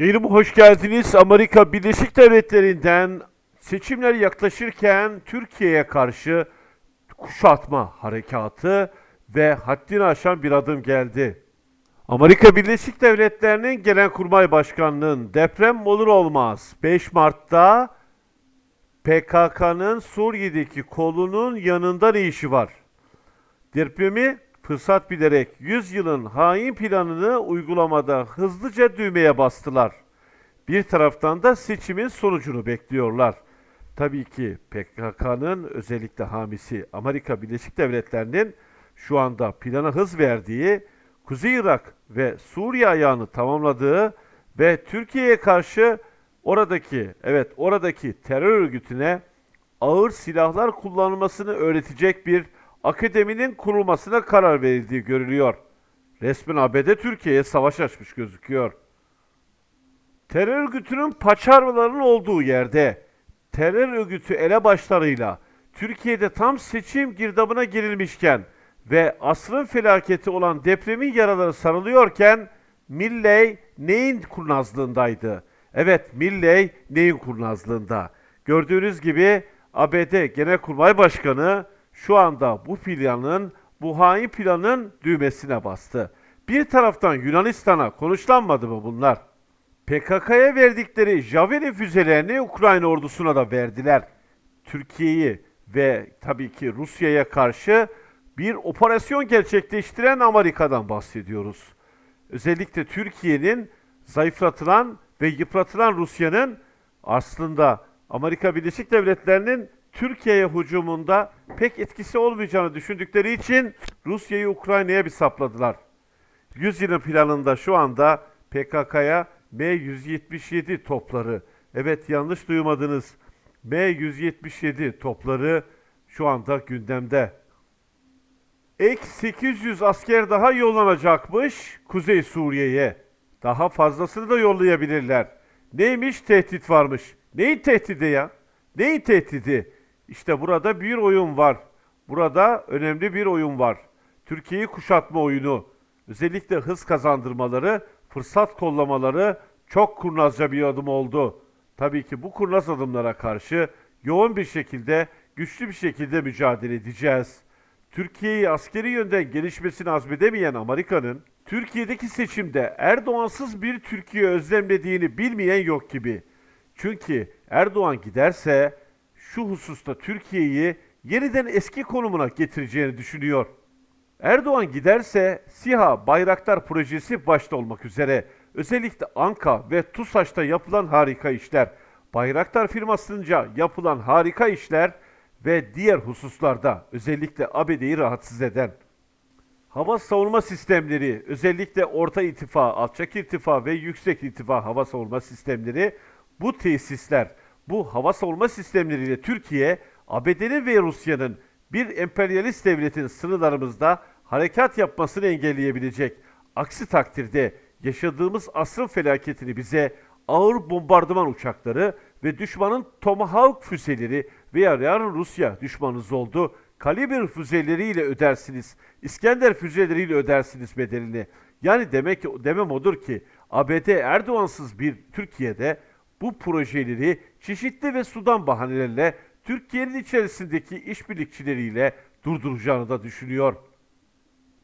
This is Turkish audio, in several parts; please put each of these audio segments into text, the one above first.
Yayınıma hoş geldiniz. Amerika Birleşik Devletleri'nden seçimler yaklaşırken Türkiye'ye karşı kuşatma harekatı ve haddini aşan bir adım geldi. Amerika Birleşik Devletleri'nin Genelkurmay Başkanlığı'nın deprem olur olmaz 5 Mart'ta PKK'nın Suriye'deki kolunun yanında ne işi var? Depremi fırsat bilerek 100 yılın hain planını uygulamada hızlıca düğmeye bastılar. Bir taraftan da seçimin sonucunu bekliyorlar. Tabii ki PKK'nın özellikle hamisi Amerika Birleşik Devletleri'nin şu anda plana hız verdiği, Kuzey Irak ve Suriye ayağını tamamladığı ve Türkiye'ye karşı oradaki evet oradaki terör örgütüne ağır silahlar kullanılmasını öğretecek bir akademinin kurulmasına karar verildiği görülüyor. Resmen ABD Türkiye'ye savaş açmış gözüküyor. Terör örgütünün paçavralarının olduğu yerde terör örgütü elebaşlarıyla Türkiye'de tam seçim girdabına girilmişken ve asrın felaketi olan depremin yaraları sarılıyorken Milley neyin kurnazlığındaydı? Evet Milley neyin kurnazlığında? Gördüğünüz gibi ABD Genelkurmay Başkanı şu anda bu planın, bu hain planın düğmesine bastı. Bir taraftan Yunanistan'a konuşlanmadı mı bunlar? PKK'ya verdikleri Javelin füzelerini Ukrayna ordusuna da verdiler. Türkiye'yi ve tabii ki Rusya'ya karşı bir operasyon gerçekleştiren Amerika'dan bahsediyoruz. Özellikle Türkiye'nin zayıflatılan ve yıpratılan Rusya'nın aslında Amerika Birleşik Devletleri'nin Türkiye'ye hücumunda pek etkisi olmayacağını düşündükleri için Rusya'yı Ukrayna'ya bir sapladılar. 100 yılın planında şu anda PKK'ya M177 topları, evet yanlış duymadınız, M177 topları şu anda gündemde. Ek 800 asker daha yollanacakmış Kuzey Suriye'ye. Daha fazlasını da yollayabilirler. Neymiş tehdit varmış. Neyin tehdidi ya? Neyin tehdidi? İşte burada bir oyun var. Burada önemli bir oyun var. Türkiye'yi kuşatma oyunu. Özellikle hız kazandırmaları, fırsat kollamaları çok kurnazca bir adım oldu. Tabii ki bu kurnaz adımlara karşı yoğun bir şekilde, güçlü bir şekilde mücadele edeceğiz. Türkiye'yi askeri yönden gelişmesini azmedemeyen Amerika'nın Türkiye'deki seçimde Erdoğansız bir Türkiye özlemlediğini bilmeyen yok gibi. Çünkü Erdoğan giderse şu hususta Türkiye'yi yeniden eski konumuna getireceğini düşünüyor. Erdoğan giderse SİHA Bayraktar projesi başta olmak üzere özellikle Anka ve TUSAŞ'ta yapılan harika işler, Bayraktar firmasınca yapılan harika işler ve diğer hususlarda özellikle ABD'yi rahatsız eden hava savunma sistemleri, özellikle orta irtifa, alçak irtifa ve yüksek irtifa hava savunma sistemleri bu tesisler, bu hava savunma sistemleriyle Türkiye, ABD'nin ve Rusya'nın bir emperyalist devletin sınırlarımızda harekat yapmasını engelleyebilecek. Aksi takdirde yaşadığımız asrın felaketini bize ağır bombardıman uçakları ve düşmanın Tomahawk füzeleri veya yarın Rusya düşmanınız oldu. Kaliber füzeleriyle ödersiniz. İskender füzeleriyle ödersiniz bedelini. Yani demek demem odur ki ABD Erdoğansız bir Türkiye'de bu projeleri çeşitli ve sudan bahanelerle Türkiye'nin içerisindeki işbirlikçileriyle durduracağını da düşünüyor.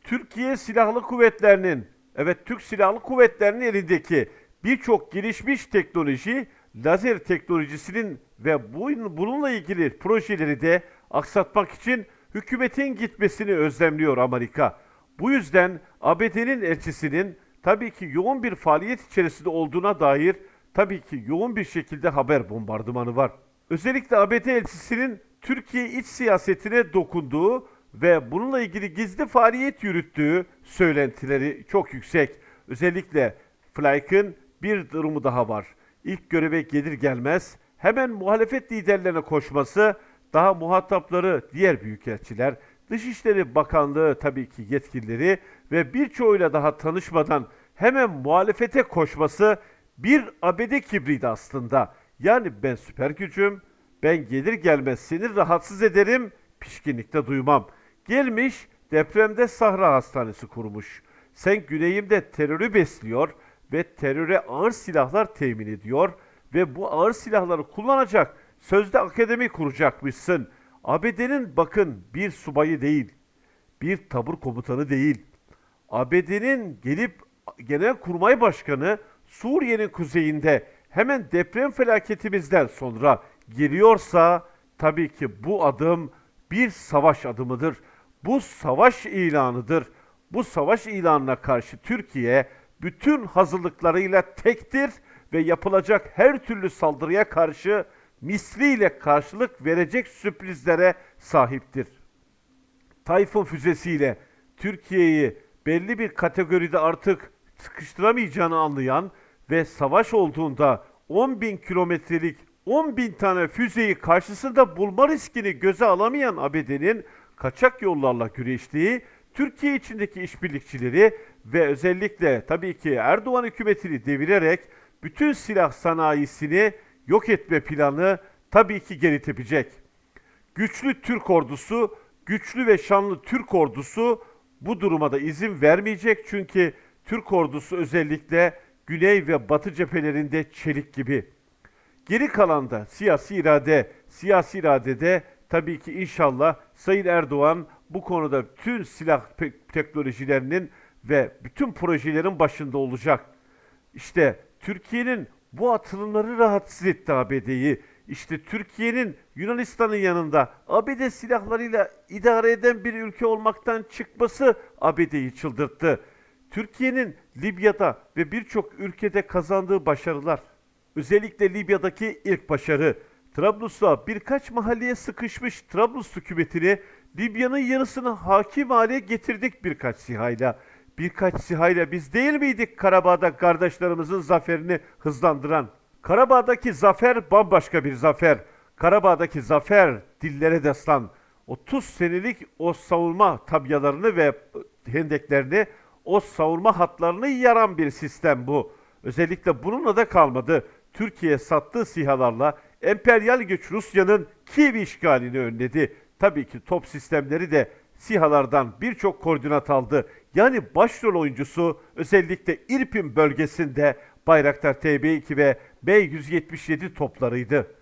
Türkiye Silahlı Kuvvetleri'nin, evet Türk Silahlı Kuvvetleri'nin elindeki birçok gelişmiş teknoloji, lazer teknolojisinin ve bu- bununla ilgili projeleri de aksatmak için hükümetin gitmesini özlemliyor Amerika. Bu yüzden ABD'nin elçisinin tabii ki yoğun bir faaliyet içerisinde olduğuna dair tabii ki yoğun bir şekilde haber bombardımanı var. Özellikle ABD elçisinin Türkiye iç siyasetine dokunduğu ve bununla ilgili gizli faaliyet yürüttüğü söylentileri çok yüksek. Özellikle Flayk'ın bir durumu daha var. İlk göreve gelir gelmez hemen muhalefet liderlerine koşması, daha muhatapları diğer büyükelçiler, Dışişleri Bakanlığı tabii ki yetkilileri ve birçoğuyla daha tanışmadan hemen muhalefete koşması bir ABD kibriydi aslında. Yani ben süper gücüm, ben gelir gelmez seni rahatsız ederim, pişkinlikte duymam. Gelmiş depremde Sahra Hastanesi kurmuş. Sen güneyimde terörü besliyor ve teröre ağır silahlar temin ediyor ve bu ağır silahları kullanacak sözde akademi kuracakmışsın. ABD'nin bakın bir subayı değil, bir tabur komutanı değil. ABD'nin gelip Genelkurmay Başkanı Suriye'nin kuzeyinde hemen deprem felaketimizden sonra giriyorsa tabii ki bu adım bir savaş adımıdır. Bu savaş ilanıdır. Bu savaş ilanına karşı Türkiye bütün hazırlıklarıyla tektir ve yapılacak her türlü saldırıya karşı misliyle karşılık verecek sürprizlere sahiptir. Tayfun füzesiyle Türkiye'yi belli bir kategoride artık sıkıştıramayacağını anlayan ve savaş olduğunda 10 bin kilometrelik 10 bin tane füzeyi karşısında bulma riskini göze alamayan ABD'nin kaçak yollarla güreştiği Türkiye içindeki işbirlikçileri ve özellikle tabii ki Erdoğan hükümetini devirerek bütün silah sanayisini yok etme planı tabii ki geri tepecek. Güçlü Türk ordusu, güçlü ve şanlı Türk ordusu bu duruma da izin vermeyecek çünkü Türk ordusu özellikle güney ve batı cephelerinde çelik gibi. Geri kalanda siyasi irade, siyasi iradede tabii ki inşallah Sayın Erdoğan bu konuda bütün silah teknolojilerinin ve bütün projelerin başında olacak. İşte Türkiye'nin bu atılımları rahatsız etti ABD'yi. İşte Türkiye'nin Yunanistan'ın yanında ABD silahlarıyla idare eden bir ülke olmaktan çıkması ABD'yi çıldırttı. Türkiye'nin Libya'da ve birçok ülkede kazandığı başarılar, özellikle Libya'daki ilk başarı, Trablus'ta birkaç mahalleye sıkışmış Trablus hükümetini Libya'nın yarısını hakim hale getirdik birkaç sihayla. Birkaç sihayla biz değil miydik Karabağ'da kardeşlerimizin zaferini hızlandıran? Karabağ'daki zafer bambaşka bir zafer. Karabağ'daki zafer dillere destan. 30 senelik o savunma tabyalarını ve hendeklerini, o savunma hatlarını yaran bir sistem bu. Özellikle bununla da kalmadı. Türkiye sattığı sihalarla emperyal güç Rusya'nın Kiev işgalini önledi. Tabii ki top sistemleri de sihalardan birçok koordinat aldı. Yani başrol oyuncusu özellikle İrpin bölgesinde Bayraktar TB2 ve B-177 toplarıydı.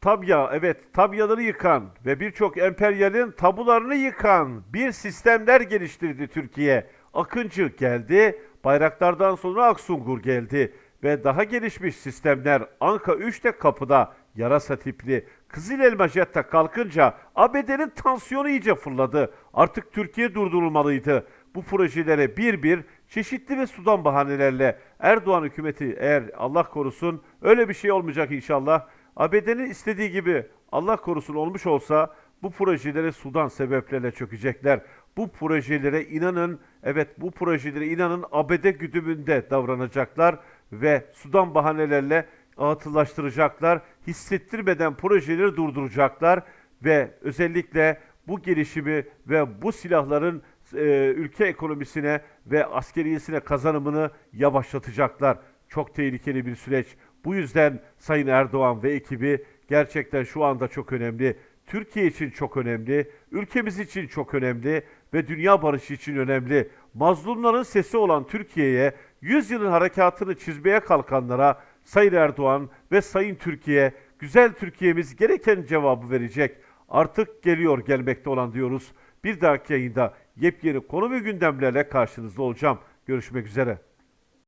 Tabya, evet tabyaları yıkan ve birçok emperyalin tabularını yıkan bir sistemler geliştirdi Türkiye. Akıncı geldi, Bayraktar'dan sonra Aksungur geldi ve daha gelişmiş sistemler Anka 3'te kapıda yarasa tipli Kızıl Elma Jetta kalkınca ABD'nin tansiyonu iyice fırladı. Artık Türkiye durdurulmalıydı. Bu projelere bir bir çeşitli ve sudan bahanelerle Erdoğan hükümeti eğer Allah korusun öyle bir şey olmayacak inşallah. ABD'nin istediği gibi Allah korusun olmuş olsa bu projelere sudan sebeplerle çökecekler. Bu projelere inanın, evet bu projelere inanın ABD güdümünde davranacaklar ve sudan bahanelerle atılaştıracaklar. Hissettirmeden projeleri durduracaklar ve özellikle bu gelişimi ve bu silahların e, ülke ekonomisine ve askeriyesine kazanımını yavaşlatacaklar. Çok tehlikeli bir süreç. Bu yüzden Sayın Erdoğan ve ekibi gerçekten şu anda çok önemli. Türkiye için çok önemli, ülkemiz için çok önemli ve dünya barışı için önemli. Mazlumların sesi olan Türkiye'ye 100 yılın harekatını çizmeye kalkanlara Sayın Erdoğan ve Sayın Türkiye, güzel Türkiye'miz gereken cevabı verecek. Artık geliyor gelmekte olan diyoruz. Bir dahaki yayında yepyeni konu ve gündemlerle karşınızda olacağım. Görüşmek üzere.